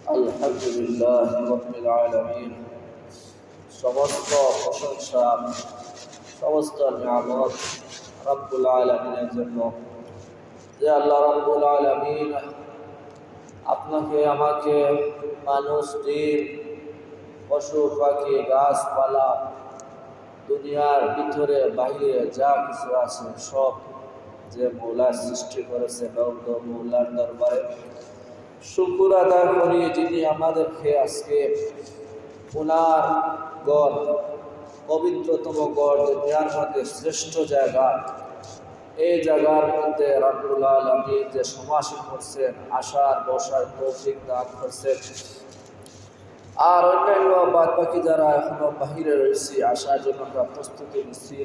الحمد لله رب العالمين সমস্ত প্রশংসা সমস্ত নিয়ামত রব্বুল আলমিনের জন্য যে আল্লাহ রব্বুল আলমিন আপনাকে আমাকে মানুষ দিন পশু পাখি গাছপালা দুনিয়ার ভিতরে বাহিরে যা কিছু আছে সব যে মৌলা সৃষ্টি করেছে গৌর মৌলার দরবারে শুকুর আদায় করি যিনি আমাদেরকে আজকে ওনার গড়, পবিত্রতম গড় দুনিয়ার মধ্যে শ্রেষ্ঠ জায়গা, এই জায়গার মধ্যে রাবুল আলমী যে সমাসীন করছেন আসার বসার তৌফিক দান করছেন। আর অন্যান্য বাদ বাকি যারা এখনও বাহিরে রয়েছে আসার জন্য আমরা প্রস্তুতি নিচ্ছি।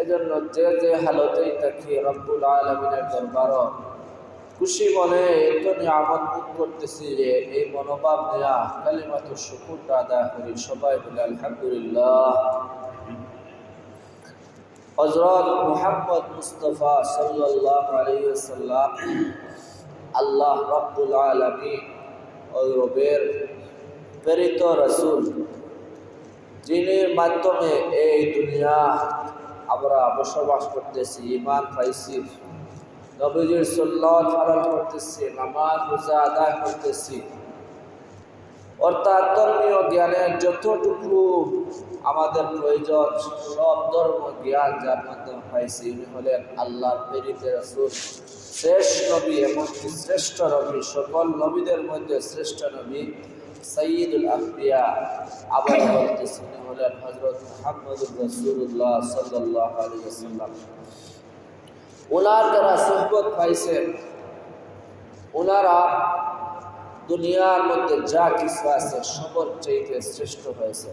এই জন্য যে যে হালতেই থাকি, রব্বুল আলমিনের দরবারও খুশি মনে এত নিয়ামত ভোগ করতেছি যে এই মনোভাব নেয়া কালিমাত শুকুরটা আদায় করি সবাই বলে আলহামদুলিল্লাহ। হজরত মোহাম্মদ মুস্তফা সাল্লাহ আলাইসাল্লাম আল্লাহ রব্বুল আলমী রবের প্রেরিত রসুল, যিনি মাধ্যমে এই দুনিয়া আমরা বসবাস করতেছি ইমান পাইছি। নবীজির সুল্লত পালন করতেছি, নামাজ, রোজা আদায় করতেছি। অর্থাৎ ধর্মীয় জ্ঞানের যতটুকু আমাদের প্রয়োজন, সব ধর্ম জ্ঞান যার মাধ্যমে পাইছি উনি হলেন আল্লাহ প্রেরিত রসুল শেষ নবী এমনকি শ্রেষ্ঠ নবী, সকল নবীদের মধ্যে শ্রেষ্ঠ নবী সঈদুল আফিয়া আবার বলতেছি উনি হলেন হজরত মোহাম্মদুর রসুল্লাহ সাল্লাহ আলী সাল্লাম ওনার যারা সুহবত পাইছেন, ওনারা দুনিয়ার মধ্যে যা কিছু আছে সবর চাইতে শ্রেষ্ঠ হয়েছে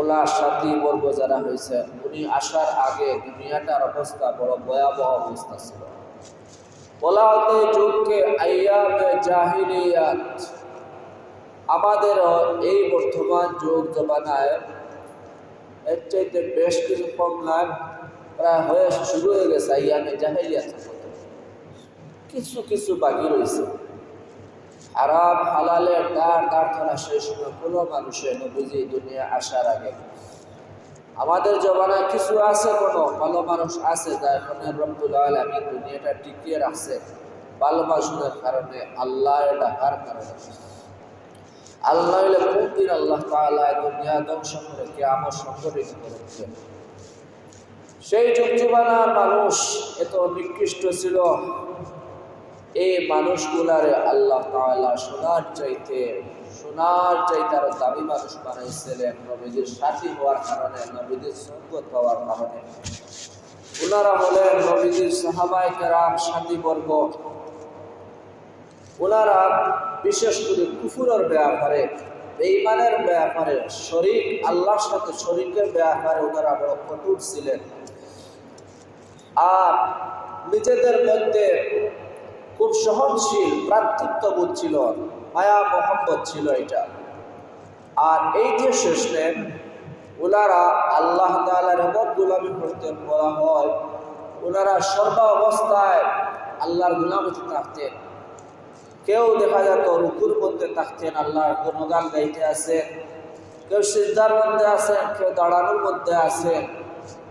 ওনার সাথী বর্গ যারা হয়েছে, উনি আসার আগে দুনিয়াটার অবস্থা বড় ভয়াবহ অবস্থা ছিল। ওলাতে যুগকে আইয়ামে জাহিলিয়াত। আমাদের এই বর্তমান যুগ জমানায় এর চাইতে বেশ কিছু কম লাভ প্রায় হয়ে শুরু হয়ে গেছে আইয়ামে জাহেলিয়াত কিছু কিছু বাকি রয়েছে। আরাম হালালের দাঁড় দাঁড় ধরা সেই কোনো মানুষের নবীজি দুনিয়া আসার আগে। আমাদের জমানায় কিছু আছে কোনো, ভালো মানুষ আছে যার কারণে রব্বুল আলমী দুনিয়াটা টিকিয়ে রাখছে ভালোবাসনের কারণে আল্লাহ ডাকার কারণে? আল্লাহ কোন দিন আল্লাহ তালা দুনিয়া ধ্বংস করে আমার সংগঠিত করেছে সেই যুগ জমানার মানুষ এত নিকৃষ্ট ছিল। এই মানুষগুলারে আল্লাহ তাআলা সোনার চাইতে সোনার চাইতে আরও দামি মানুষ বানাইছিলেন নবীদের সাথী হওয়ার কারণে নবীদের সঙ্গত হওয়ার কারণে। ওনারা হলেন নবীদের সাহাবাই কেরাম সাথী বর্গ ওনারা বিশেষ করে কুফুরের ব্যাপারে বেইমানের ব্যাপারে শরীর আল্লাহর সাথে শরীরের ব্যাপারে ওনারা বড় কঠোর ছিলেন। আর নিজেদের মধ্যে খুব সহনশীল প্রার্থিত্ববোধ ছিল, মায়া মোহাম্মদ ছিল এটা। আর এই যে শেষলেন ওনারা আল্লাহ তালার গুলামি করতেন বলা হয়, ওনারা সর্বা অবস্থায় আল্লাহর গুলামতি থাকতেন কেউ দেখা যেত রুকুর মধ্যে থাকতেন আল্লাহর গুণগান গাইতে আসেন, কেউ সিদ্ধার মধ্যে আসেন, কেউ দাঁড়ানোর মধ্যে আছেন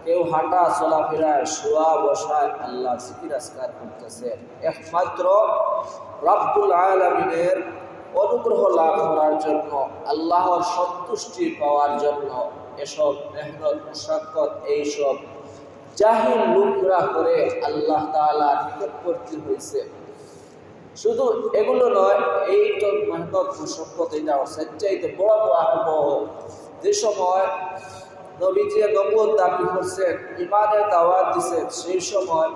কেউ হাঁটা চলাফেরায় শোয়া বসায় আল্লাহ জিকির আসকার করতেছে। একমাত্র রাব্বুল আলমিনের অনুগ্রহ লাভ করার জন্য, আল্লাহর সন্তুষ্টি পাওয়ার জন্য এসব মেহনত, মুশাক্কত এইসব জাহিল লোকরা করে আল্লাহ তালা নিকটবর্তী হয়েছে। শুধু এগুলো নয়, এই তো মেহনত মুশাক্কত, এটা সঞ্চাইতে বড় বড় যে সময় নবীজি নবুল দাবি করছেন, ইমানের দাওয়াত দিচ্ছেন সেই সময়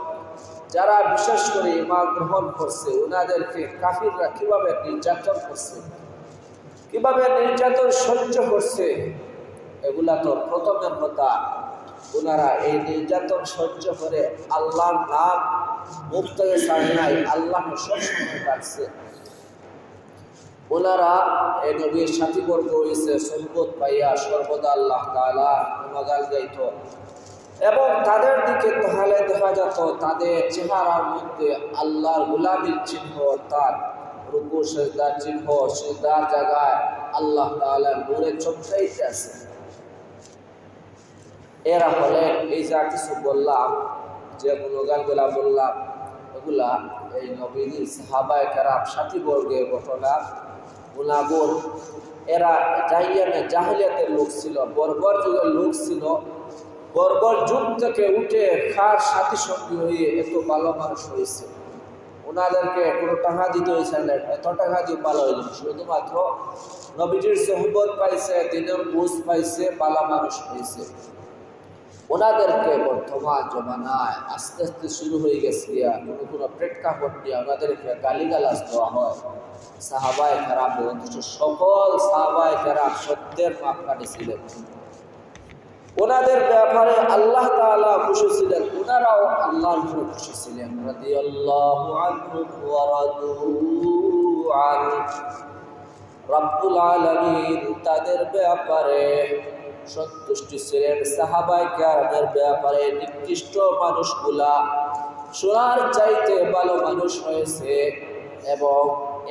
যারা বিশেষ করে ইমান গ্রহণ করছে ওনাদেরকে কাফিররা কীভাবে নির্যাতন করছে, কীভাবে নির্যাতন সহ্য করছে, এগুলা তো প্রথমের কথা। ওনারা এই নির্যাতন সহ্য করে আল্লাহর নাম নাই আল্লাহ সবসময় রাখছে ওনারা এই নবীর সাথী বর্গ হয়েছে সম্পদ পাইয়া সর্বদা আল্লাহ তালা গাইত। এবং তাদের দিকে তাহলে দেখা যেত, তাদের চেহারার মধ্যে আল্লাহর গুলামির চিহ্ন অর্থাৎ রুকু, সেজদার চিহ্ন, সেজদার জায়গায় আল্লাহ তাআলা নূরে চমকাইতে আছে। এরা হলেন, এই যা কিছু বললাম, যে গুণগানগুলা বললাম, এগুলা এই নবীদের সাহাবায় কারাম সাথী বর্গের ঘটনা। গুণাগুণ। এরা জাহিয়ানে জাহিলিয়াতের লোক ছিল, বর্বর যুগের লোক ছিল। বর্বর যুগ থেকে উঠে খার সাথী সঙ্গী হয়ে এত ভালো মানুষ হয়েছে। ওনাদেরকে কোনো টাকা দিতে হয়েছে না, এত টাকা দিয়ে ভালো হইল শুধুমাত্র নবীজির সহবত পাইছে, দিনের বুঝ পাইছে, ভালো মানুষ হয়েছে। ওনাদেরকে বর্তমান জমানায় আস্তে আস্তে শুরু হয়ে গেছে কোনো কোনো প্রেক্ষাপট নিয়ে ওনাদেরকে গালিগালাজ দেওয়া হয়। সাহাবায় খারাপ অথচ সকল সাহাবায় খারাপ সত্যের মাপকাঠি ছিলেন ওনাদের ব্যাপারে আল্লাহ তাআলা খুশি ছিলেন, ওনারাও আল্লাহর উপরে খুশি ছিলেন। রব্বুল আলামিন তাদের ব্যাপারে সন্তুষ্টি ছিলেন সাহাবাই কারণের ব্যাপারে নিকৃষ্ট মানুষগুলা। সোনার চাইতে ভালো মানুষ হয়েছে এবং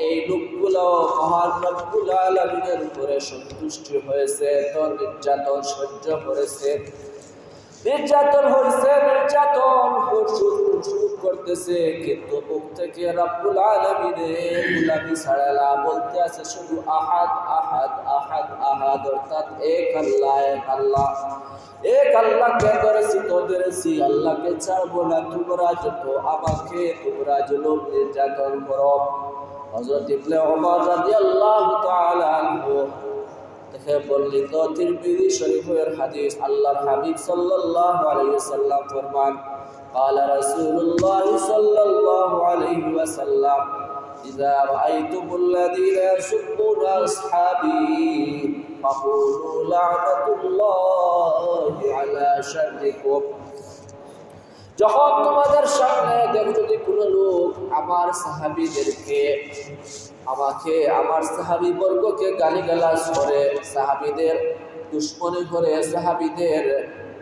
এই লোকগুলো মহান আলমিনের উপরে সন্তুষ্টি হয়েছে নির্যাতন সহ্য করেছে। নির্যাতন হয়েছে নির্যাতন শুরু করতেছে। কিন্তু মুখ থেকে রব্বুল আলমিনের গুলামি ছাড়ালা বলতে আছে শুধু আহাদ আহাদ আহাদ আহাদ, অর্থাৎ এক আল্লাহ এক আল্লাহ। এক আল্লাহকে ধরেছি তো ধরেছি আল্লাহকে ছাড়বো না। তোমরা যত আমাকে, তোমরা জুলুম নির্যাতন করো। হযরত ইবনে ওমর রাদিয়াল্লাহু তাআলা আনহু দেখে বর্ণিত তিরমিজি শরীফের হাদিস আল্লাহর হাবিব সাল্লাল্লাহু আলাইহি ওয়াসাল্লাম ফরমান قال رسول الله صلى الله عليه وسلم إذا رأيتم الذين يسبون أصحابي فقولوا لعنة الله على شركم যখন তোমাদের সামনে দেখো যদি কোনো লোক আমার সাহাবিদেরকে, আমাকে, আমার সাহাবি বর্গকে গালিগালাজ করে, সাহাবিদের দুশ্মনী করে, সাহাবিদের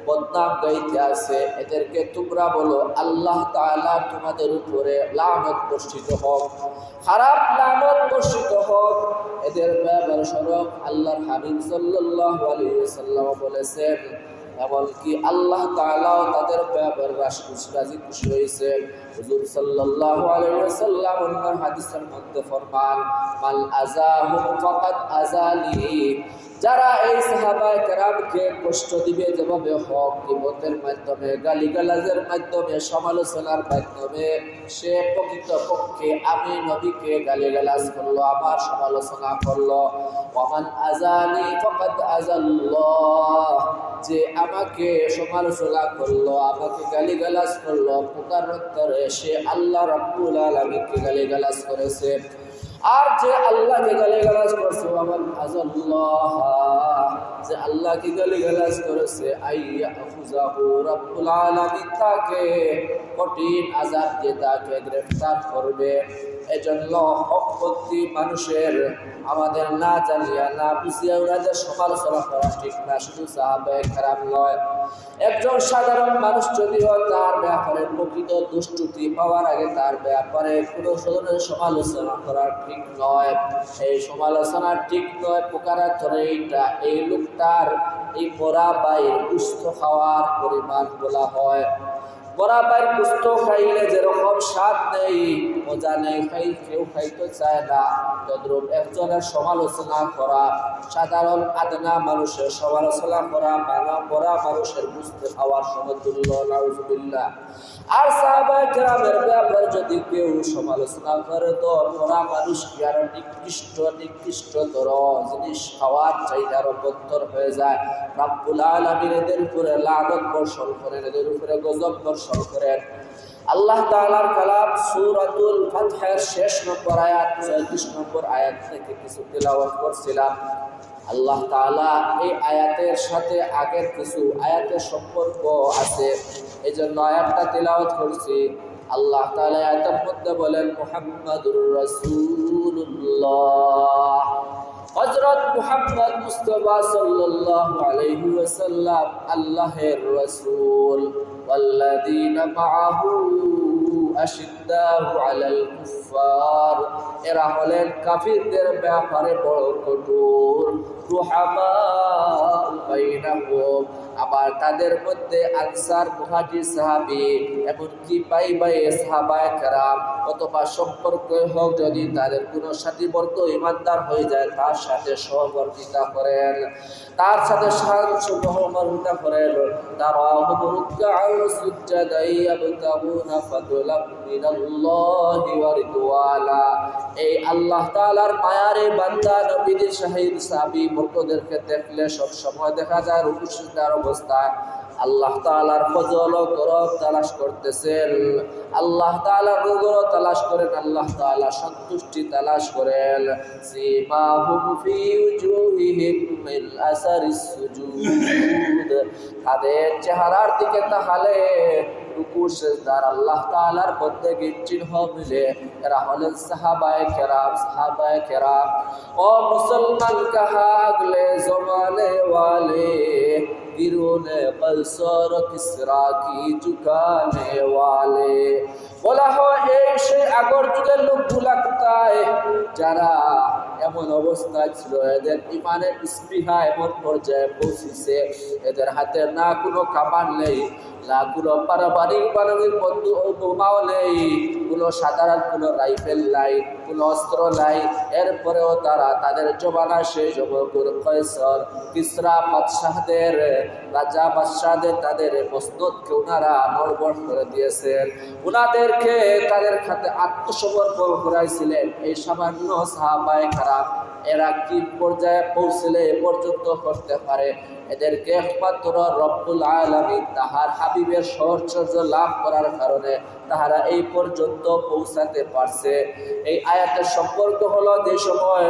বদনাম গাইতে আছে এদেরকে তোমরা বলো, আল্লাহ তাআলা তোমাদের উপরে লানত বর্ষিত হোক, খারাপ লানত বর্ষিত হোক। এদের ব্যাপার স্বরূপ আল্লাহর হাবিব সাল্লাল্লাহু আলাইহি ওয়াসাল্লাম বলেছেন এমনকি আল্লাহ তাআলাও তাদের ব্যাপারে রাজি খুশি হয়েছে। হুজুর সাল্লাল্লাহু আলাইহি ওয়াসাল্লাম অন্য হাদিসের মধ্যে ফরমান, মাল আযাহু ফাকাদ আযালি যারা এই সাহাবায়ে কেরামকে কষ্ট দিবে যেভাবে হক কিবতের মাধ্যমে, গালিগালাজের মাধ্যমে, সমালোচনার মাধ্যমে, সে প্রকৃত পক্ষে আমি নবীকে গালিগালাজ করল, আমার সমালোচনা করল। ওমান আজানি ফাকাদ আজাল্লাহ, যে আমাকে সমালোচনা করল, আমাকে গালিগালাজ করল পুকার করে সে আল্লাহ রাব্বুল আলামিনকে গালিগালাজ করেছে। আর যে আল্লাহকে গালিগালাজ করছে আমার আজাল্লাহ যে গালি গালাজ করেছে আইয়া খুজাহু রাব্বুল আলামিন তাকে কঠিন আযাব দিয়ে তাকে গ্রেফতার করবে। এজন্য হকপত্তি মানুষের আমাদের না জানিয়া, না বুঝিয়া ওনাদের সমালোচনা করা ঠিক না, শুধু সাহাবে খারাপ নয় একজন সাধারণ মানুষ যদিও তার ব্যাপারে প্রকৃত দুষ্টুতি পাওয়ার আগে তার ব্যাপারে কোনো ধরনের সমালোচনা করা ঠিক নয়। এই সমালোচনা ঠিক নয় পোকারা ধরে এইটা এই লোকটার এই পরা বাইর সুস্থ খাওয়ার পরিমাণ বলা হয়। খাইলে যেরকম স্বাদ নেই, মজা নেই, খাই, কেউ খাইতে চায় না। একজনের সমালোচনা করা, সাধারণ আদনা মানুষের সমালোচনা করা, মানা মানুষের বুঝতে পাওয়ার সমতুল্য আর কেরামের ব্যাপারে যদি কেউ সমালোচনা করে, তো পরা মানুষ কি আর নিকৃষ্ট নিকৃষ্টতর জিনিস খাওয়ার আরও বত্তর হয়ে যায়। রাব্বুল আলামিন এদের উপরে লানত বর্ষণ করেন, এদের উপরে গজব বর্ষণ করেন। আল্লাহ তাআলার কালাম সূরাতুল ফাতহের শেষ নম্বর আয়াত 34 নম্বর আয়াত থেকে কিছু তেলাওয়াত করছিলাম। আল্লাহ তাআলা এই আয়াতের সাথে আগের কিছু আয়াতের সম্পর্ক আছে এই জন্য আয়াতটা তেলাওয়াত করছি। আল্লাহ তাআলা আয়াতের মধ্যে বলেন, মুহাম্মাদুর রাসূলুল্লাহ। হযরত মুহাম্মদ মুস্তাফা সাল্লাল্লাহু আলাইহি ওয়াসাল্লাম আল্লাহর রাসূল ওয়াল্লাযীনা মাআহু আশিদ্দাহু আলাল এরা হলেন কাফিরদের ব্যাপারে বড় কঠোর আবার তাদের মধ্যে আনসার, মুহাজির, সাহাবী, এমনকি বাই বাই সাহাবায়ে কেরাম অথবা সম্পর্ক হোক যদি তাদের কোনো সাথীবর্গ ইমানদার হয়ে যায়, তার সাথে সহবর্তিতা করেন। তার সাথে সহবর্তিতা করেন। তারা হুমরুদ্দাউ সুজ্জাদাই আবতাগুনা ফাদলাম মিনাল্লাহি ওয়া রিদওয়ানা এই আল্লাহ তাআলার মায়ারে বান্দা নবীদের শাহিদ বর্গদেরকে দেখলে সব সময় দেখা যায় অবস্থায় আল্লাহ তাআলার ফজল গরব তালাশ করতেছেন। আল্লাহ রুগর তালাশ করেন, আল্লাহ তাআলা সন্তুষ্টি তালাশ করেন। তাদের চেহারার দিকে তাকালে রুকু সেজদার আল্লাহ তাআলার মধ্যে চিহ্ন মিলে এরা হলেন সাহাবায়ে কেরাম সাহাবায়ে কেরাম ও মুসলমান কাহা আগলে জমানে वाले गिरोने कलसर किसरा की चुकाने वाले বলা হয় এই সে আগর যুগের লোকগুলা কোথায় যারা এমন অবস্থা ছিল, এদের ইমানের স্পৃহা এমন পর্যায়ে পৌঁছেছে। এদের হাতে না কোনো খাবার নেই, না কোনো পারিবারিক পারিবারিক বন্ধু ও বোমাও নেই, কোনো সাধারণ কোনো রাইফেল নাই। কোনো অস্ত্র নাই। এরপরেও তারা তাদের জবানা সেই জবকুর কয়সর কিসরা বাদশাহদের, রাজা বাদশাহদের তাদের মসনদকে ওনারা নড়বড় করে দিয়েছেন। ওনাদেরকে তাদের খাতে আত্মসমর্পণ করাইছিলেন। এই সামান্য সাহাবায় খারাপ এরা কি পর্যায়ে পৌঁছলে পর্যন্ত করতে পারে? এদেরকে একমাত্র রব্বুল আলমী তাহার হাবিবের সহচর্য লাভ করার কারণে তাহারা এই পর্যন্ত পৌঁছাতে পারছে। এই আয়াতের সম্পর্ক হলো যে সময়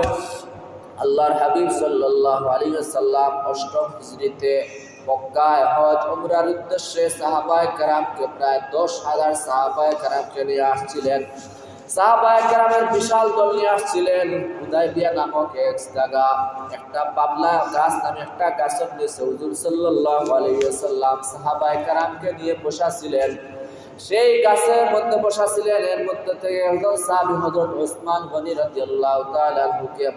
আল্লাহর হাবিব সাল্লাহ আলী সাল্লাম অষ্টম হিজড়িতে মক্কায় হজ উমরার উদ্দেশ্যে সাহাবায় কারামকে প্রায় দশ হাজার সাহাবায় কারামকে নিয়ে আসছিলেন। একটা বাবলা গাছ নামে একটা কারামকে নিয়ে বসাছিলেন। সেই গাছের মধ্যে বসা ছিলেন এর মধ্যে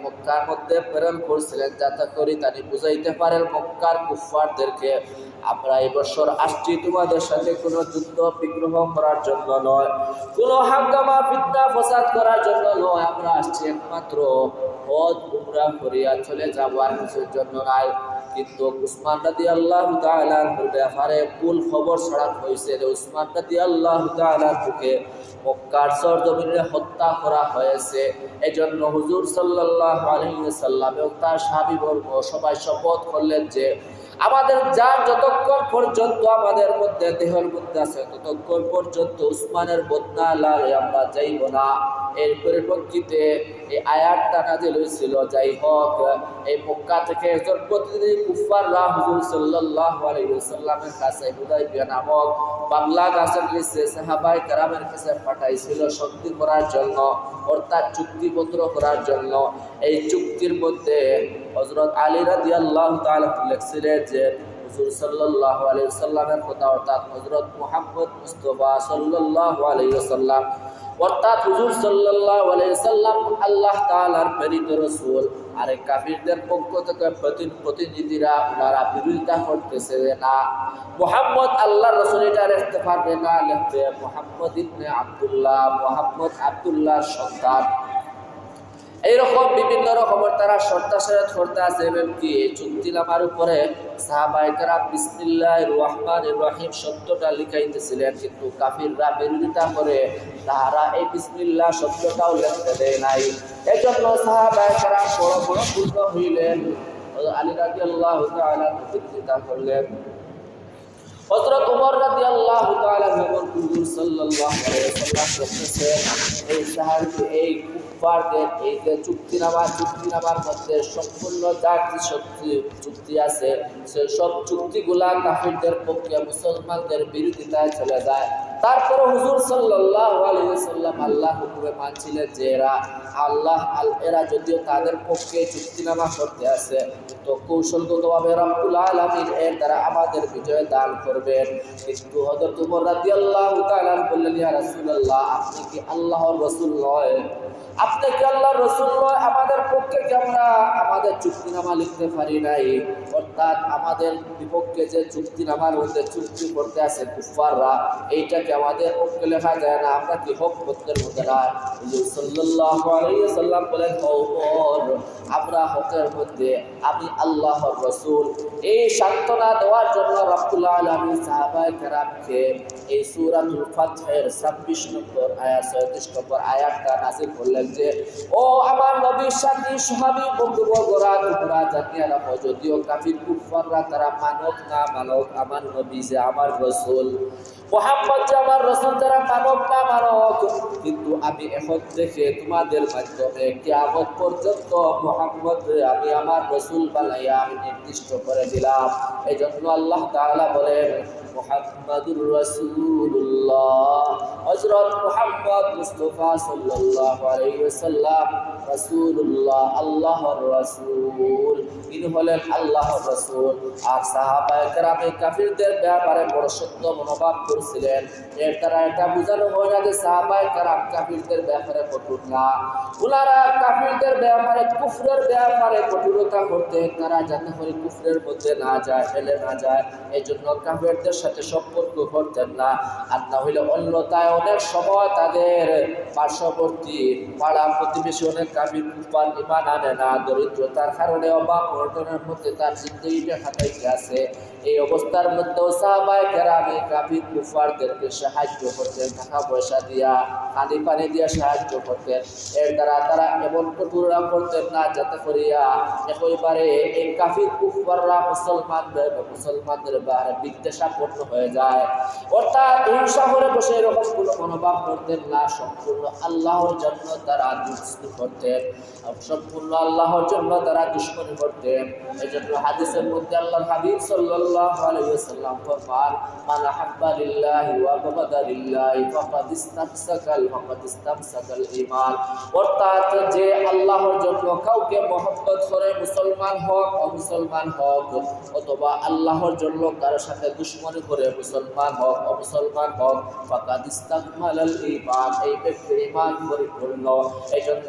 মক্কার মধ্যে প্রেরণ করছিলেন। যাতে করে তিনি বুঝাইতে পারেন মক্কার কুফফারদেরকে আমরা এই বছর আসছি তোমাদের সাথে কোনো যুদ্ধ, বিগ্রহ করার জন্য নয়। কোনো হাঙ্গামা, ফিতনা, ফসাদ করার জন্য নয়। আমরা আসছি একমাত্র হজ উমরা করিয়া চলে যাব, আর কিছুর জন্য নাই। কিন্তু উসমান রাদি আল্লাহ তাআলার ব্যাপারে ভুল খবর ছড়ানো হয়েছে উসমান রাদি আল্লাহ তাআলাকে মক্কার সরজমিনে হত্যা করা হয়েছে। এজন্য হুজুর সাল্লাল্লাহু আলাইহি ওয়াসাল্লাম এবং তার সাহাবীবর্গ সবাই শপথ করলেন যে আমাদের যা যতক্ষণ পর্যন্ত আমাদের মধ্যে দেহের মধ্যে আছে, ততক্ষণ পর্যন্ত উসমানের বদনা লালে আমরা যাইব না। এর পরিপ্রেক্ষিতে এই আয়াতটা নাজিল হয়েছিল, যাই হোক, এই মক্কা থেকে একজন প্রতিনিধি কুফাররা হুজুর সাল্লাল্লাহু আলাইহি ওয়াসাল্লামের কাছে হুদাইবিয়া নামক বাংলা গাছের নিচে সাহাবাই কারামের কাছে পাঠাইছিল শক্তি করার জন্য, অর্থাৎ চুক্তিপত্র করার জন্য। এই চুক্তির মধ্যে হজরত আলী রাদি আল্লাহ লেখছিলেন যে হুজুর সাল্লাল্লাহু আলাইহি সাল্লামের কথা, অর্থাৎ হজরত মুহাম্মদ মুস্তফা সাল্লাল্লাহু আলাইহি সাল্লাম অর্থাৎ হুজুর সাল্লাল্লাহু আলাইহি সাল্লাম আল্লাহ তাআলার প্রেরিত রাসূল। আর এই কাফিরদের পক্ষ থেকে প্রতি- প্রতিনিধিরা ওনারা বিরোধিতা করতেছে না, মোহাম্মদ আল্লাহ রসুল এটা লিখতে পারবে না, লিখতে মোহাম্মদ ইবনে আব্দুল্লাহ, মোহাম্মদ আব্দুল্লাহর সন্তান। এইরকম বিভিন্ন রকমের তারা সত্যাচার করতে আছে এই চুক্তিনামার উপরে সাহাবাইকারা বিসমিল্লাহ রহমান রহিম শব্দটা লিখাইতেছিলেন, কিন্তু কাফিররা বিরোধিতা করে তাহারা এই বিসমিল্লাহ শব্দটাও লিখতে দেয় নাই। এই জন্য সাহাবাইকারা বড় বড় পূর্ণ হইলেন। আলী রাজি আল্লাহ বিরোধিতা করলেন। এই কুফফারদের এই যে চুক্তিনামা চুক্তিনামার মধ্যে সম্পূর্ণ যা শক্তি, চুক্তি আছে। সেই সব চুক্তিগুলা কাফিরদের পক্ষে, মুসলমানদের বিরোধিতায় চলে যায়। তারপরে হুজুর সাল্লাল্লাহু আলাইহি সাল্লাম আল্লাহ হুকুমে মানছিলেন যে এরা, আল্লাহ আল, এরা যদিও তাদের পক্ষে চুক্তিনামা করতে আছে তো কৌশলগতভাবে রব্বুল আলামিন এর দ্বারা আমাদের বিজয় দান করবেন। কিন্তু হযরত উমর রাদিয়াল্লাহু তাআলা বললেন, ইয়া রাসূলুল্লাহ, আপনি কি আল্লাহর রাসূল নয়? আপনি কি আল্লাহর রাসূল নয়, আমাদের পক্ষে কি আমরা আমাদের চুক্তিনামা লিখতে পারি নাই? অর্থাৎ আমাদের বিপক্ষে যে চুক্তিনামার মধ্যে চুক্তি করতে আছে কুফাররা এইটাকে আমাদের পক্ষে লেখা যায় না। আমরা কি হক পক্ষের মধ্যে না সাল্লাম বলেন আমরা হকের মধ্যে, আমি আল্লাহর রাসূল। এই সান্ত্বনা দেওয়ার জন্য রাব্বুল আলামিন সাহাবায়ে কেরামকে এই সূরাতুল ফাতহের 26 নম্বর আয়াত 37 নম্বর আয়াতটা নাযিল করলেন। যে ও আমার নবীর যদিও কাফির কুফাররা তারা মানব না, মানব আমার নবী যে আমার রাসূল। মোহাম্মদ যে আমার রসুল যারা মানব না, মানব। কিন্তু আমি এখন থেকে তোমাদের মাধ্যমে কিয়ামত পর্যন্ত মোহাম্মদ আমি আমার রসুল বানাইয়া আমি নির্দিষ্ট করে দিলাম। এই জন্য আল্লাহ তাআলা বলেন মোহাম্মদুর রসুল্লাহ হজরত মোহাম্মদ মুস্তফা সাল্লাল্লাহু আলাইহি ওয়াসাল্লাম রাসূলুল্লাহ, আল্লাহর রাসূল। ইনি হলেন আল্লাহর রাসূল। আর সাহাবায়ে কেরামে কাফিরদের ব্যাপারে বড় সত্য মনোভাব করছিলেন। এর দ্বারা এটা বোঝানো হয় না যে সাহাবায়ে কেরাম কাফিরদের ব্যাপারে কঠোর না। ওনারা কাফিরদের ব্যাপারে, কুফরের ব্যাপারে কঠোরতা করতেন তারা যাতে করে কুফরের মধ্যে না যায় ফেলে না যায় এই জন্য কাফিরদের সাথে সম্পর্ক করতেন না। আর না হইলে অন্যতায় অনেক সময় তাদের পার্শ্ববর্তী পাড়া প্রতিবেশী, অনেক দরিদ্রতার কারণে অভাব অর্জনের মধ্যে তার জিন্দগিটা খাটাইতে আছে। এই অবস্থার মধ্যেও কুফারদেরকে সাহায্য করতেন, টাকা পয়সা দিয়া, পানি পানি দিয়া সাহায্য করতেন। এর দ্বারা তারা এমন করতেন না, যাতে করিয়া একেবারে এই কাফির কুফাররা মুসলমানদের মুসলমানদের বারে বিদ্বেষাপন্ন হয়ে যায়। অর্থাৎ শহরে বসে এরকম কোনো মনোভাব করতেন না, সম্পূর্ণ আল্লাহর জন্য তারা দুষ্কৃতি করতেন। সম্পূর্ণ আল্লাহর জন্য তারা দুশ্মনী করতেন। এই জন্য হাদিসের মধ্যে আল্লাহ হাবিব আল্লাহর জন্য অথবা সাথে দুশ্মনী করে মুসলমান হোক, অমুসলমান হোক, ফাকাদ ইস্তাকমালাল ঈমান, এই ব্যক্তির পরিপূর্ণ। এই জন্য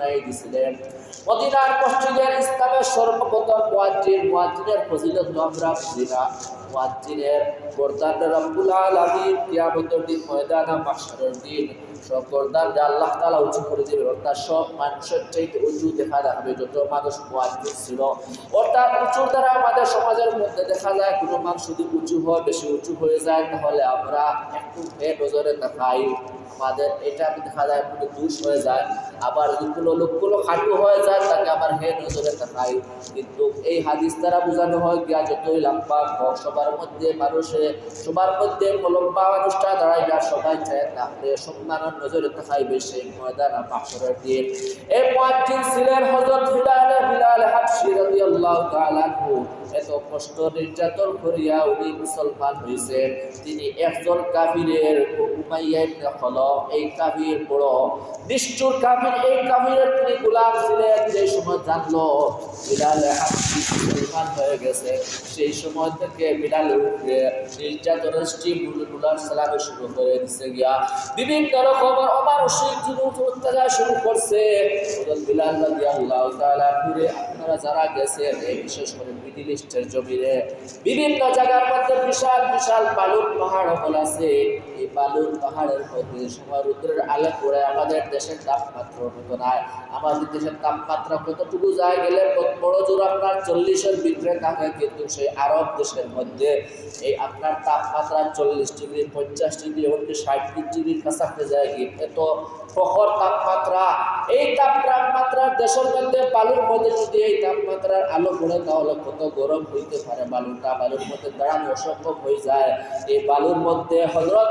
বানাই দিছিলেন। মদিনার মসজিদের ইসলামের সর্বপ্রথম মুয়াজ্জিন, মুয়াজ্জিনের ফজিলত আমরা বুঝি না। কিয়ামতের দিন, ময়দানে দিন। সব যে আল্লাহ তাআলা উঁচু করে দিবেন, অর্থাৎ সব মানুষের চাইতে উঁচু দেখা যাবে, যত মানুষ ছিল। অর্থাৎ উঁচুর দ্বারা আমাদের সমাজের মধ্যে দেখা যায়, কোনো মানুষ যদি উঁচু হয়, বেশি উঁচু হয়ে যায়, তাহলে আমরা একটু নজরে তাকাই। আমাদের এটা দেখা যায় কোনো দুষ হয়ে যায়। আবার যদি কোনো লোকগুলো খাটু হয়ে যায়, তাকে আবার হে নজরে তাকাই কিন্তু এই হাদিস দ্বারা বোঝানো হয়, গিয়া যতই লম্বা হোক সবার মধ্যে মানুষে, সবার মধ্যে লম্বা মানুষটা দাঁড়াইবা সবাই চায় তাহলে সম্মানের নজরে তাকাইবে সেই ময়দান মাহশরের দিন। এই মুয়াজ্জিন ছিলেন হযরত বিলাল বিলাল হাবশি রাদিয়াল্লাহু তাআলা এত কষ্ট নির্যাতন করিয়া উনি মুসলমান হয়েছেন তিনি একজন কাফিরের উমাইয়া এই কাফির বড়। নিষ্ঠুর কাফির, এই কাফিরের তিনি গোলাম ছিলেন। যে সময় জানলো বিলাল মুসলমান হয়ে গেছে, সেই সময় থেকে উপরে নির্যাতনের স্টিমগুলার সালামে শুরু করে দিছে গিয়া। বিভিন্ন রকমের অমানসিক জুলুম, অত্যাচার শুরু করছে। বিলাল রাদিয়াল্লাহু তাআলা ঘুরে আপনারা যারা গেছেন বিশেষ করে মিডিল ইস্টের জমিনে বিভিন্ন জায়গার মধ্যে বিশাল বিশাল বালুর পাহাড় আছে। বালুর পাহাড়ের মধ্যে সময় রুদ্রের আলো পড়ে আমাদের দেশের তাপমাত্রা মতো নাই আমাদের দেশের তাপমাত্রা কতটুকু যায় গেলে বড় জোর আপনার চল্লিশের ভিতরে থাকে কিন্তু সেই আরব দেশের মধ্যে। এই আপনার তাপমাত্রা চল্লিশ ডিগ্রি, পঞ্চাশ ডিগ্রি এমনকি ষাট ডিগ্রির কাছাকাছি যায় কি এত প্রখর তাপমাত্রা। এই তাপ তাপমাত্রার দেশের মধ্যে, বালুর মধ্যে যদি এই তাপমাত্রার আলো পড়ে তাহলে কত গরম হইতে পারে বালুটা? বালুর মধ্যে দাঁড়ানো অসম্ভব হয়ে যায়। এই বালুর মধ্যে হজরত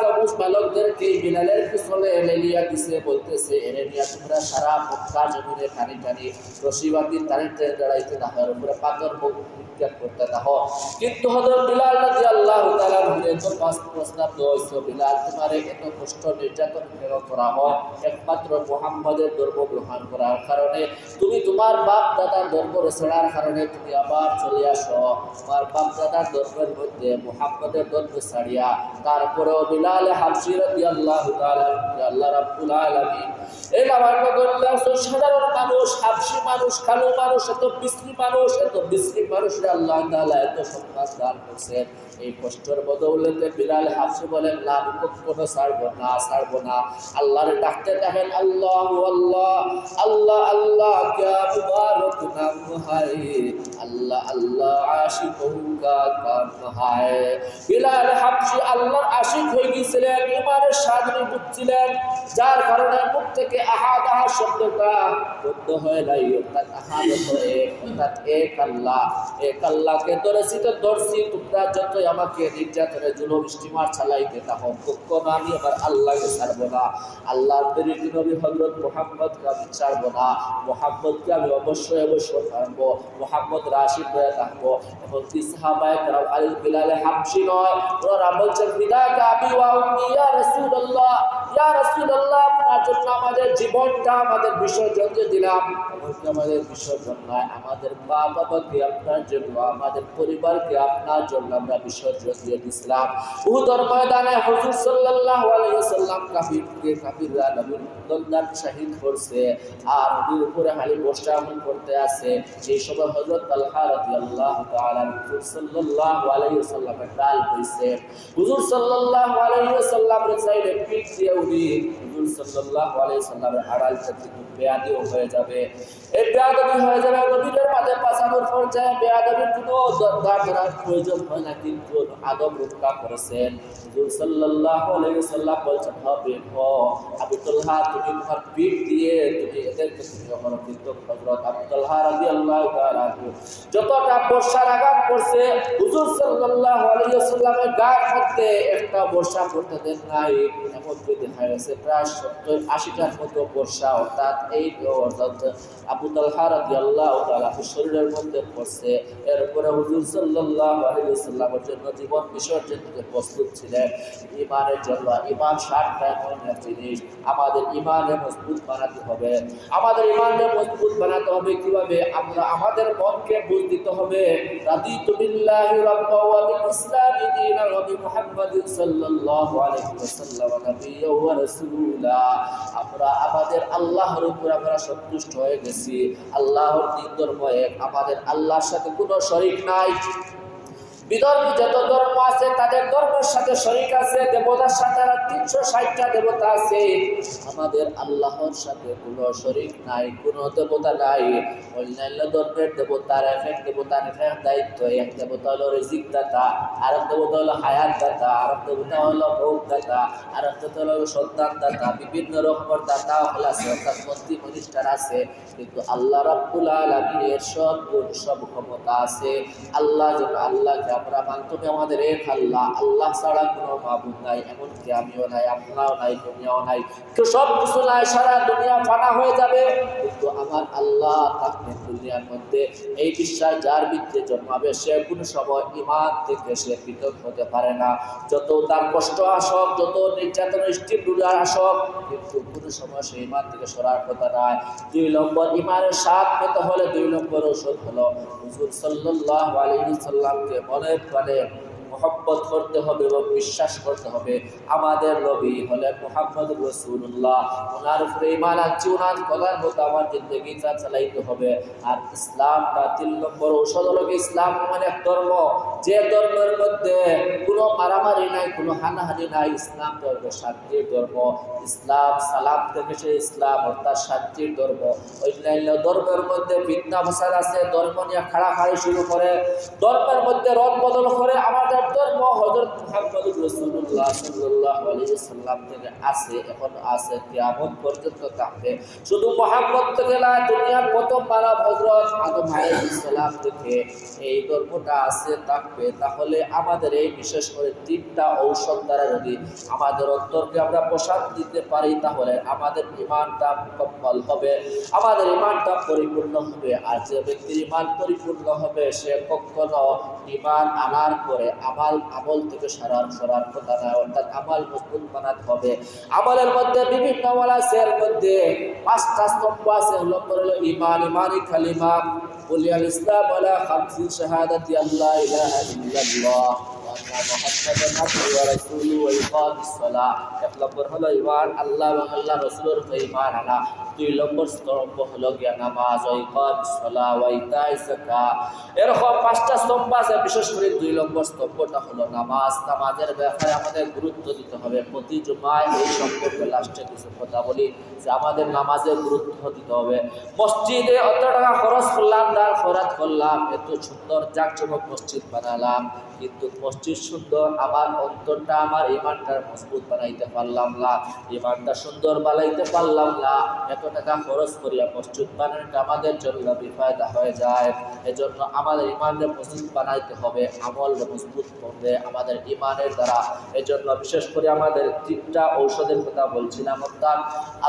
একমাত্র গ্রহণ কারণে। তুমি তোমার বাপ দাদার ধর্ম ছেড়ার কারণে তুমি আবার চলে আসো। তোমার বাপ দাদার ধর্মের মধ্যে মোহাম্মদের ধর্ম ছাড়িয়া, তারপরেও বিলাল বেলাল হাবশি আল্লাহ রাব্বুল আলামিন। এই বাবার কদরটা হচ্ছে সাধারণ মানুষ হাবশি মানুষ, কালো মানুষ, এত বিশ্রী মানুষ, এত বিশ্রী আল্লাহ তাআলা ডাকতে থাকেন আল্লাহ আল্লাহ আল্লাহ আল্লাহ আল্লাহ আশিক হায়। বিলাল হাবসি আল্লাহর আশিক হয়ে গিয়েছিলেন ইমানের সাজনে বুঝছিলেন যার কারণে মুখ থেকে আহাদ আহাদ শব্দটা বদ্ধ হয়ে নাই। অর্থাৎ আহাদ এক, অর্থাৎ এক আল্লাহ। এক আল্লাহকে ধরেছি তো ধরছি, তোমরা যতই আমাকে নির্যাতনের জন্য স্টিমার চালাইতে তাহ কখন আমি আমার আল্লাহকে ছাড়ব না। আল্লাহ তরিক নবী হজরত মোহাম্মদকে আমি ছাড়ব না। মোহাম্মদকে আমি অবশ্যই অবশ্যই ছাড়বো। মোহাম্মদ পরিবারকে আপনার জন্য আমরা বিসর্জন দিয়ে ময়দানে হুজুর করছে। আর উপরে হালি আমল করতে আছে। এই সময় হযরত তালহা রাদিয়াল্লাহু তাআলা হুজুর সাল্লাল্লাহু আলাইহি ওয়াসাল্লামের ডাল হইছে হুজুর সাল্লাল্লাহু আলাইহি ওয়াসাল্লামের সাইডে পিঠ দিয়ে উনি হুজুর সাল্লাল্লাহু আলাইহি ওয়াসাল্লামের আড়াল থেকে বেয়াদিও হয়ে যাবে। এই বেয়াদবি হয়ে যাবে নবীদের মাঝে পাশানোর পর্যায়ে বেয়াদবির কোনো দরকার ধরার প্রয়োজন হয় না, কিন্তু আদব রক্ষা করেছেন। হুজুর সাল্লাল্লাহু আলাইহি ওয়াসাল্লাম বলছেন হবে হ। আবুতুল্লাহ তুমি তোমার পিঠ দিয়ে তুমি এদেরকে তুমি আমার কিন্তু হযরত আবুতুল্লাহ রাদিয়াল্লাহু তাআলা যতটা বর্ষার আঘাত করছে, হুজুর সাল্লাল্লাহু আলাইহি ওয়াসাল্লামের গায়ের মধ্যে একটা বর্ষা করতে দেন নাই, এমন দেখা গেছে, প্রায় সত্তর আশিটার মতো বর্ষা, অর্থাৎ এই অর্থাৎ আবু তালহা রাদিয়াল্লাহু তাআলা শরীরের মধ্যে পড়ছে। এরপরে হুজুর জন্য জীবন বিসর্জন দিতে প্রস্তুত ছিলেন। ইমানের জন্য ইমান এমন জিনিস। আমাদের ইমানে মজবুত বানাতে হবে। আমাদের ইমানে মজবুত বানাতে হবে কীভাবে? আমরা আমাদের মনকে বুঝ দিতে হবে। রাদিতু বিল্লাহি রাব্বা আমরা আমাদের আল্লাহর উপর আমরা সন্তুষ্ট হয়ে গেছি। আল্লাহর ধর্ম এক, আমাদের আল্লাহর সাথে কোনো শরীর নাই। বিধর্মী যত ধর্ম আছে, তাদের ধর্মের সাথে শরিক আছে, দেবতার সাথে তিনশো ষাটটা দেবতা আছে। আমাদের আল্লাহর সাথে কোনো শরিক নাই, কোনো দেবতা নাই। অন্যান্য ধর্মের দেবতার এক এক দেবতার এক এক দায়িত্ব, এক দেবতা হলো রিজিক দাতা আর এক দেবতা হলো হায়াত দাতা আর এক দেবতা হলো ভোগ দাতা আর এক দেবতা হলো সন্তান দাতা বিভিন্ন রকমের দাতা হল আছে, অর্থাৎ মন্ত্রী মনিষ্ঠার আছে। কিন্তু আল্লাহ রাব্বুল আলামিনের সব গুণ, সব ক্ষমতা আছে। আল্লাহ যেন আল্লাহকে আমরা মাধ্যমে আমাদের এক আল্লাহ আল্লাহ ছাড়া কোনো মাবুদ নাই, এমনকি আমিও নাই আপনারাও নাই দুনিয়াও নাই। কেউ সব কিছু নাই, সারা দুনিয়া ফানা হয়ে যাবে। কিন্তু আমার আল্লাহ থাকবে দুনিয়ার মধ্যে। এই বিশ্বাস যার ভিত্তিতে জন্মাবে, সে কোনো সময় ইমান থেকে সে পৃথক হতে পারে না। যত তার কষ্ট আসক, যত নির্যাতন স্টিম ডুলার আসক, কিন্তু কোনো সময় সে ইমান থেকে সরার কথা নয় দুই নম্বর ইমানের স্বাদ পেতে হলে দুই নম্বর ওষুধ হলো হুজুর সাল্লাহ আলী সাল্লামকে মনে பழையம் মহব্বত করতে হবে এবং বিশ্বাস করতে হবে। আমাদের নবী হলেন মোহাম্মদ রসুল্লাহ ওনার উপরে ইমান আনছি ওনার গলার মতো আমার জিন্দগি চা চালাইতে হবে। আর ইসলামটা তিন নম্বর ঔষধ হলো ইসলাম মানে এক ধর্ম। যে ধর্মের মধ্যে কোনো মারামারি নাই, কোনো হানাহানি নাই, ইসলাম ধর্ম শান্তির ধর্ম। ইসলাম সালাম থেকে সে ইসলাম, অর্থাৎ শান্তির ধর্ম। অন্যান্য ধর্মের মধ্যে বিদ্যা ফসাদ আছে, ধর্ম নিয়ে খাড়াখাড়ি শুরু করে। ধর্মের মধ্যে রদ বদল করে আমাদের তাহলে আমাদের এই বিশেষ করে তিনটা ঔষধ দ্বারা যদি আমাদের অন্তরকে আমরা প্রসাদ দিতে পারি, তাহলে আমাদের ইমানটা মুকম্মল হবে, আমাদের ইমানটা পরিপূর্ণ হবে। আর যে ব্যক্তির ইমান পরিপূর্ণ হবে, সে কখনো ইমান আনার পরে আমাল, আমল থেকে সরার সরার কথা না, অর্থাৎ আমাল মজবুত বানাতে হবে। আমলের মধ্যে বিভিন্ন আমল আছে মধ্যে পাঁচটা স্তম্ভ আছে, হলো করল ইমান, ইমানি খালিমা বলিয়াল ইসলাম ওয়ালা খামসি শাহাদাতি আল্লাহ ইলাহা ইল্লাল্লাহ। এক নম্বর ইমান আল্লাহ আল্লাহ আনা দুই নম্বর স্তম্ভ গিয়া নামাজ এরকম পাঁচটা স্তম্ভ আছে, বিশেষ করে দুই নম্বর স্তম্ভটা হলো নামাজ। নামাজের ব্যাপারে আমাদের গুরুত্ব দিতে হবে। প্রতি জুমায় এই সম্পর্কে লাস্টে কিছু কথা বলি যে আমাদের নামাজের গুরুত্ব দিতে হবে। মসজিদে অত টাকা খরচ করলাম, তার খরচ করলাম, এত সুন্দর জাকজমক মসজিদ বানালাম, কিন্তু সুন্দর, আমার অন্তরটা, আমার ইমানটা মজবুত বানাইতে পারলাম না। ইমানটা সুন্দর বানাইতে পারলাম না। এত টাকা খরচ করিয়া মসজিদ বানানোটা আমাদের জন্য বিফায়দা হয়ে যায়। এজন্য আমাদের ইমানকে মজবুত বানাইতে হবে আমল মজবুত করবে আমাদের ইমানের দ্বারা। এজন্য বিশেষ করে আমাদের তিনটা ঔষধের কথা বলছিলাম, অর্থাৎ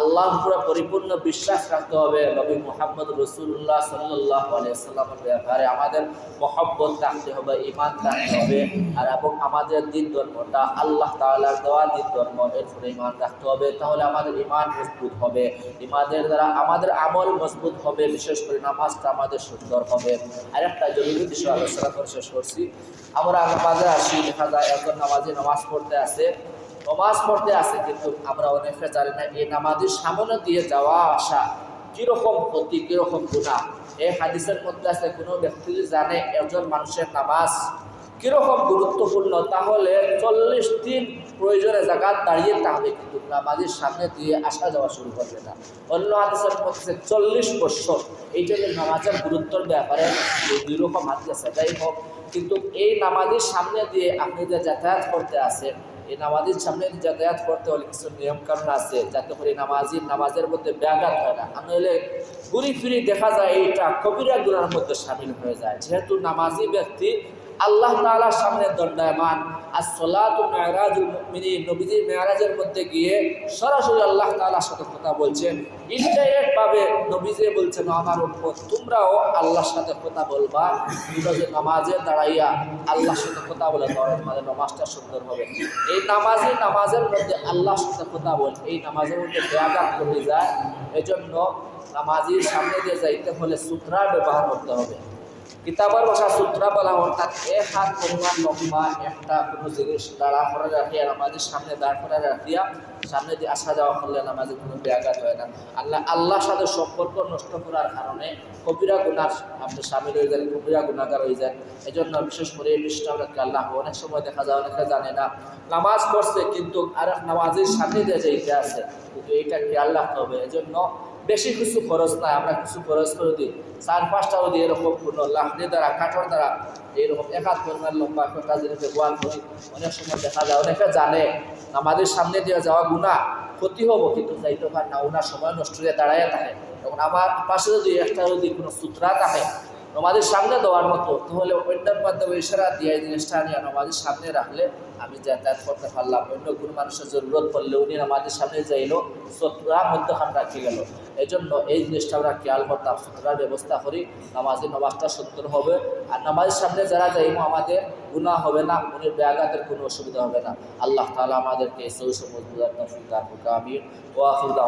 আল্লাহ পুরো পরিপূর্ণ বিশ্বাস রাখতে হবে। নবী মোহাম্মদ রসুল্লাহ সাল্লাহ আলিয়াল্লামের ব্যাপারে আমাদের মহব্বত রাখতে হবে ইমান রাখতে হবে। আর এবং আমাদের দিন ধর্মটা আল্লাহ তাআলার দেওয়া দিন ধর্ম এর ইমান রাখতে হবে, তাহলে আমাদের ইমান মজবুত হবে। ইমানের দ্বারা আমাদের আমল মজবুত হবে, বিশেষ করে নামাজটা আমাদের সুন্দর হবে। আর একটা জরুরি বিষয় আলোচনা করে শেষ করছি। আমরা নামাজে আসি, দেখা যায় একজন নামাজে নামাজ পড়তে আসে। নমাজ পড়তে আসে কিন্তু আমরা অনেকে জানি না, এই নামাজের সামনে দিয়ে যাওয়া আসা কীরকম ক্ষতি, কীরকম গুণা এই হাদিসের মধ্যে আছে, কোনো ব্যক্তি জানে একজন মানুষের নামাজ কীরকম গুরুত্বপূর্ণ, তাহলে চল্লিশ দিন প্রয়োজনে জায়গা দাঁড়িয়ে তাহলে কিন্তু নামাজের সামনে দিয়ে আসা যাওয়া শুরু করবে না। অন্য হাদিসের মধ্যে চল্লিশ বছর, এই জন্য নামাজের গুরুত্বর ব্যাপারে দুই রকম হাদিস যাই হোক, কিন্তু এই নামাজের সামনে দিয়ে আপনি যে যাতায়াত করতে আসেন এই নামাজের সামনে যাতায়াত করতে হলে কিছু নিয়ম কানুন আছে, যাতে করে নামাজি, নামাজের মধ্যে ব্যাঘাত হয় না। নইলে ঘুরি ফিরি দেখা যায় এইটা কবিরা গুণার মধ্যে সামিল হয়ে যায়। যেহেতু নামাজি ব্যক্তি আল্লাহ তাআলার সামনে দণ্ডায়মান। আর সলাত মেয়ারাজুল মুমিনিন নবীজি মেয়ারাজের মধ্যে গিয়ে সরাসরি আল্লাহ তাআলার সাথে কথা বলছেন ইনডাইরেক্ট নবীজে বলছেন আমার উম্মত তোমরাও আল্লাহর সাথে কথা বলবা। যে নামাজে দাঁড়াইয়া আল্লাহর সাথে কথা বলে তাহলে তোমাদের নামাজটা সুন্দর হবে। এই নামাজে, নামাজের মধ্যে আল্লাহর সাথে কথা বল, এই নামাজের মধ্যে ব্যাঘাত করে যায়। এজন্য নামাজির সামনে দিয়ে যাইতে হলে সূত্রা ব্যবহার করতে হবে। কিতাবের ভাষা সূত্রা বলা অর্থাৎ এক হাত পরিমাণ লম্বা একটা কোনো জিনিস দাঁড়া করে রাখিয়া নামাজের সামনে দাঁড় করে রাখিয়া সামনে দিয়ে আসা যাওয়া করলে নামাজে কোনো ব্যাঘাত হয় না। আল্লাহ আল্লাহর সাথে সম্পর্ক নষ্ট করার কারণে কবিরা গুনার আপনি সামিল হয়ে গেলেন কবিরা গুণাগার হয়ে যায়। এই জন্য বিশেষ করে এই বিষয়টাকে আল্লাহ অনেক সময় দেখা যায়, অনেকে জানে না। নামাজ পড়ছে কিন্তু আর নামাজের সামনে দিয়ে যাইতে আছে। কিন্তু এইটা খেয়াল রাখতে হবে এই জন্য বেশি কিছু খরচ নাই, আমরা কিছু খরচ করে দিই। চার, পাঁচটাও দিয়ে এরকম কোনো লাকড়ি দ্বারা কাঠর দ্বারা এইরকম এক হাত পরিমাণ লম্বা একটা জিনিসে গোয়াল করি অনেক সময় দেখা যায়, অনেকে জানে আমাদের সামনে দিয়ে যাওয়া গুণা ক্ষতি হব কিন্তু যাইতে পার না ওনার সময় নষ্ট হয়ে দাঁড়ায় থাকে। তখন আমার পাশে যদি একটা যদি কোনো সূত্রা থাকে নমাজের সামনে দেওয়ার মতো, তাহলে অন্যের মাধ্যমে ইশারা দিয়ে জিনিসটা নিয়ে নমাজের সামনে রাখলে আমি যাতায়াত করতে পারলাম। অন্য কোনো মানুষের জরুরত পড়লে উনি নামাজের সামনে যাইলো সতরা মধ্যখান রাখে গেল। এই জন্য এই জিনিসটা আমরা খেয়াল করতাম সতরার ব্যবস্থা করি, নামাজের নমাজটা সত্তর হবে। আর নামাজের সামনে যারা যাইমো আমাদের গুণা হবে না উনি ব্যাঘাতের কোনো অসুবিধা হবে না। আল্লাহ তালা আমাদেরকে সৌ সমুদ্র আমি ও আফুদ